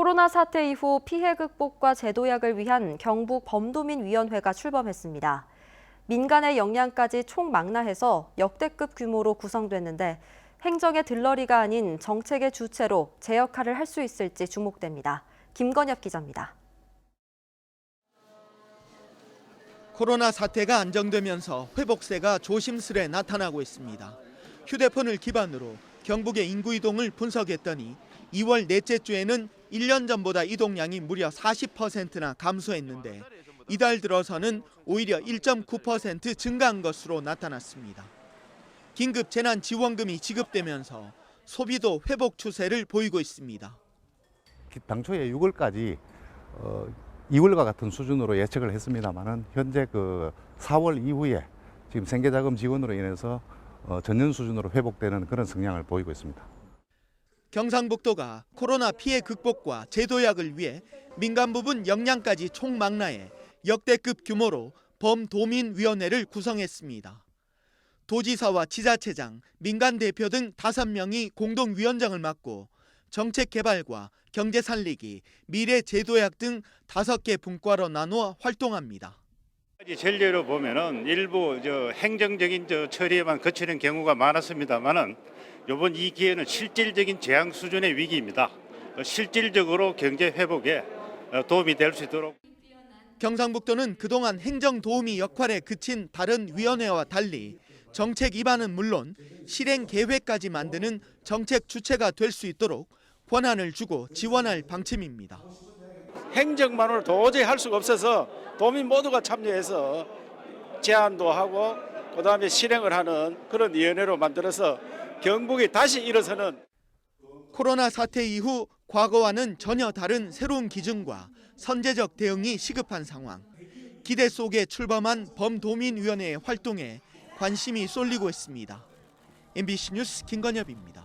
코로나 사태 이후 피해 극복과 제도약을 위한 경북 범도민위원회가 출범했습니다. 민간의 역량까지 총망라해서 역대급 규모로 구성됐는데 행정의 들러리가 아닌 정책의 주체로 제 역할을 할 수 있을지 주목됩니다. 김건엽 기자입니다. 코로나 사태가 안정되면서 회복세가 조심스레 나타나고 있습니다. 휴대폰을 기반으로 경북의 인구 이동을 분석했더니 2월 넷째 주에는 1년 전보다 이동량이 무려 40%나 감소했는데 이달 들어서는 오히려 1.9% 증가한 것으로 나타났습니다. 긴급 재난 지원금이 지급되면서 소비도 회복 추세를 보이고 있습니다. 당초에 6월까지 어, 2월과 같은 수준으로 예측을 했습니다만은 현재 그 4월 이후에 지금 생계자금 지원으로 인해서 어, 전년 수준으로 회복되는 그런 성향을 보이고 있습니다. 경상북도가 코로나 피해 극복과 제도약을 위해 민간 부분 역량까지 총망라해 역대급 규모로 범도민위원회를 구성했습니다. 도지사와 지자체장, 민간 대표 등 5명이 공동위원장을 맡고 정책 개발과 경제 살리기, 미래 제도약 등 5개 분과로 나누어 활동합니다. 전례로 보면은 일부 저 행정적인 저 처리에만 거치는 경우가 많았습니다만은 이번 이 기회는 실질적인 재앙 수준의 위기입니다. 어, 실질적으로 경제 회복에 어, 도움이 될 수 있도록 경상북도는 그동안 행정 도우미 역할에 그친 다른 위원회와 달리 정책 입안은 물론 실행 계획까지 만드는 정책 주체가 될 수 있도록 권한을 주고 지원할 방침입니다. 행정만으로 도저히 할 수가 없어서 도민 모두가 참여해서 제안도 하고 그다음에 실행을 하는 그런 위원회로 만들어서 경북이 다시 일어서는 코로나 사태 이후 과거와는 전혀 다른 새로운 기준과 선제적 대응이 시급한 상황. 기대 속에 출범한 범도민위원회의 활동에 관심이 쏠리고 있습니다. MBC 뉴스 김건엽입니다.